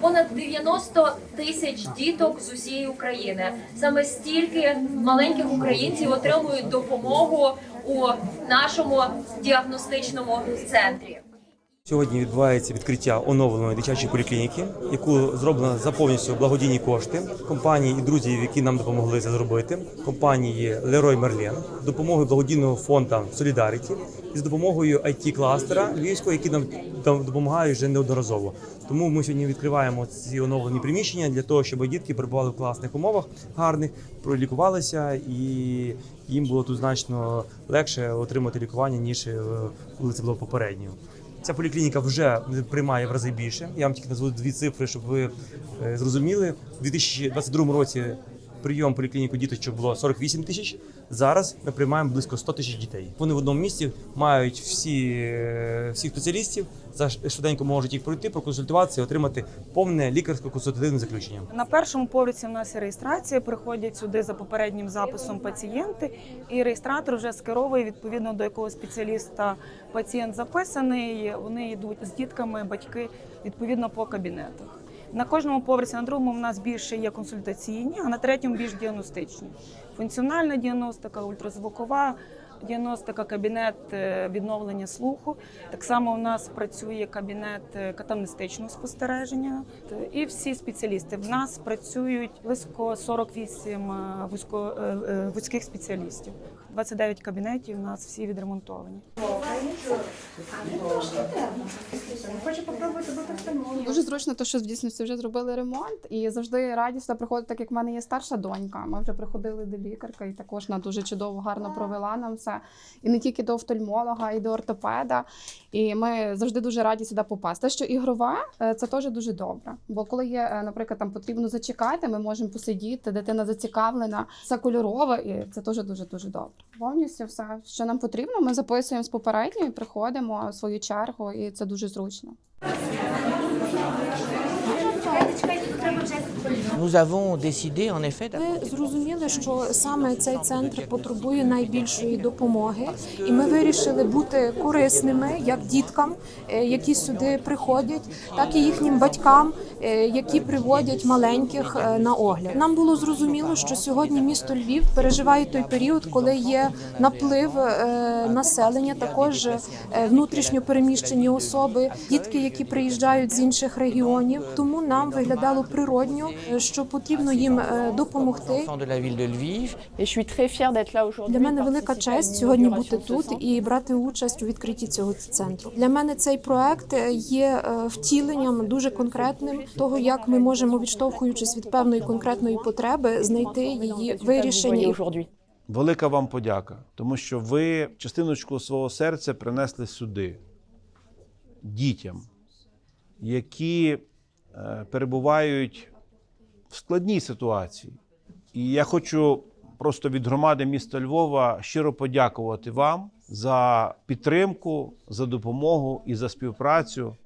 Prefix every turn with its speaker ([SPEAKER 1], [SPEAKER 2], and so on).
[SPEAKER 1] понад 90 тисяч діток з усієї України. Саме стільки маленьких українців отримують допомогу у нашому діагностичному центрі.
[SPEAKER 2] Сьогодні відбувається відкриття оновленої дитячої поліклініки, яку зроблено за повністю благодійні кошти компанії і друзів, які нам допомогли це зробити. Компанії Leroy Merlin, допомогою благодійного фонду Solidarity і з допомогою it кластера Львівського, які нам допомагають вже неодноразово. Тому ми сьогодні відкриваємо ці оновлені приміщення для того, щоб дітки перебували в класних умовах, гарних, пролікувалися, і їм було тут значно легше отримати лікування ніж е, коли це було попередньо. Ця поліклініка вже приймає в рази більше. Я вам тільки назву дві цифри, щоб ви е, зрозуміли. У 2022 році прийом поліклініку діточок було 48 тисяч. Зараз ми приймаємо близько 100 тисяч дітей. Вони в одному місці мають всі, е, всіх спеціалістів, за швиденько можуть їх пройти, проконсультуватися отримати повне лікарсько-консультативне заключення.
[SPEAKER 3] На першому поверсі в нас реєстрація. Приходять сюди за попереднім записом пацієнти, і реєстратор вже скеровує відповідно до якого спеціаліста пацієнт записаний. Вони йдуть з дітками, батьки відповідно по кабінетах. На кожному поверсі, на другому в нас більше є консультаційні, а на третьому більш діагностичні. Функціональна діагностика, ультразвукова діагностика, кабінет е, відновлення слуху. Так само у нас працює кабінет е, катамнестичного спостереження. І всі спеціалісти в нас працюють близько 48 е, вузько, вузьких спеціалістів. 29 кабінетів у нас всі відремонтовані.
[SPEAKER 4] Дуже зручно, то що в дійсності вже зробили ремонт, і завжди раді сюди приходити, так як в мене є старша донька. Ми вже приходили до лікарка, і також вона дуже чудово, гарно провела нам все. І не тільки до офтальмолога, і до ортопеда. І ми завжди дуже раді сюди попасти. Те, що ігрова, е, це теж дуже добре. Бо коли є, е, наприклад, там потрібно зачекати, ми можемо посидіти, дитина зацікавлена, все кольорове, і це теж дуже дуже добре. Повністю все, що нам потрібно, ми записуємо з попередньої, приходимо в свою чергу, і це дуже зручно.
[SPEAKER 5] Thank you.
[SPEAKER 6] Ми зрозуміли, що саме цей центр потребує найбільшої допомоги, і ми вирішили бути корисними як діткам, е, які сюди приходять, так і їхнім батькам, е, які приводять маленьких е, на огляд. Нам було зрозуміло, що сьогодні місто Львів переживає той період, коли є наплив населення, також внутрішньо переміщені особи, дітки, які приїжджають з інших регіонів. Тому нам виглядало природньо, е, що потрібно їм е, допомогти. Для мене велика честь сьогодні бути тут і брати участь у відкритті цього центру. Для мене цей проект е, є е, втіленням дуже конкретним того, як ми можемо, відштовхуючись від певної конкретної потреби, знайти її вирішення.
[SPEAKER 7] Велика вам подяка, тому що ви частиночку свого серця принесли сюди дітям, які Е, перебувають в складній ситуації. І я хочу просто від громади міста Львова щиро подякувати вам за підтримку, за допомогу і за співпрацю.